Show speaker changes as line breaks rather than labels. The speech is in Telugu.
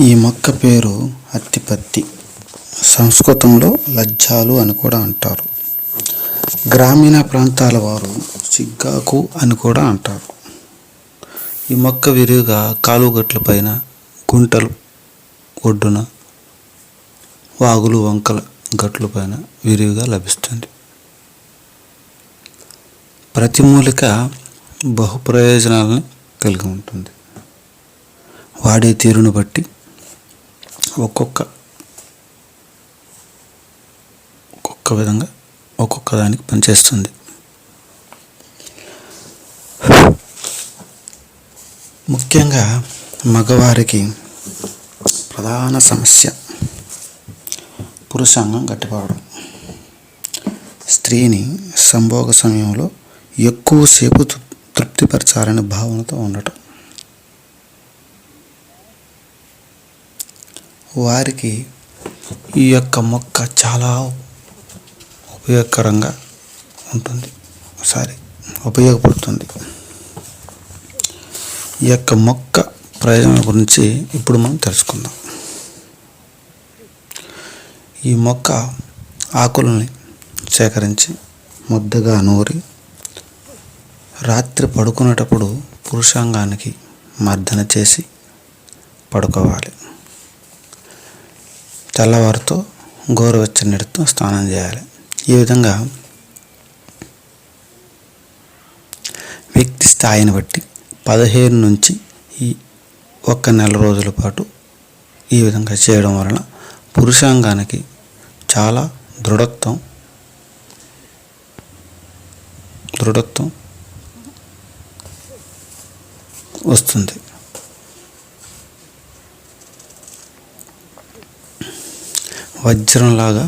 ఈ మొక్క పేరు అత్తిపత్తి. సంస్కృతంలో లజ్జాలు అని కూడా అంటారు. గ్రామీణ ప్రాంతాల వారు సిగ్గాకు అని కూడా అంటారు. ఈ మొక్క విరివిగా కాలువగట్ల పైన గుంటలు ఒడ్డున వాగులు వంకల గట్ల పైన విరివిగా లభిస్తుంది. ప్రతి మూలిక బహు ప్రయోజనాలను కలిగి ఉంటుంది. వాడే తీరును బట్టి ఒక్కొక్క ఒక్కొక్క విధంగా ఒక్కొక్క దానికి పనిచేస్తుంది. ముఖ్యంగా మగవారికి ప్రధాన సమస్య పురుషాంగం గట్టిపడడం స్త్రీని సంభోగ సమయంలో ఎక్కువసేపు తృప్తిపరచాలనే భావనతో ఉండటం. వారికి ఈ యొక్క మొక్క చాలా ఉపయోగకరంగా ఉంటుంది. సారీ ఉపయోగపడుతుంది. ఈ యొక్క మొక్క ప్రయోజనాల గురించి ఇప్పుడు మనం తెలుసుకుందాం. ఈ మొక్క ఆకులని సేకరించి ముద్దగా నూరి రాత్రి పడుకునేటప్పుడు పురుషాంగానికి మర్దన చేసి పడుకోవాలి. తెల్లవారితో గోరువెచ్చని నీటితో స్నానం చేయాలి. ఈ విధంగా వ్యక్తి స్థాయిని బట్టి పదిహేను నుంచి ఈ ఒక్క నెల రోజుల పాటు ఈ విధంగా చేయడం వలన పురుషాంగానికి చాలా దృఢత్వం దృఢత్వం వస్తుంది. వజ్రంలాగా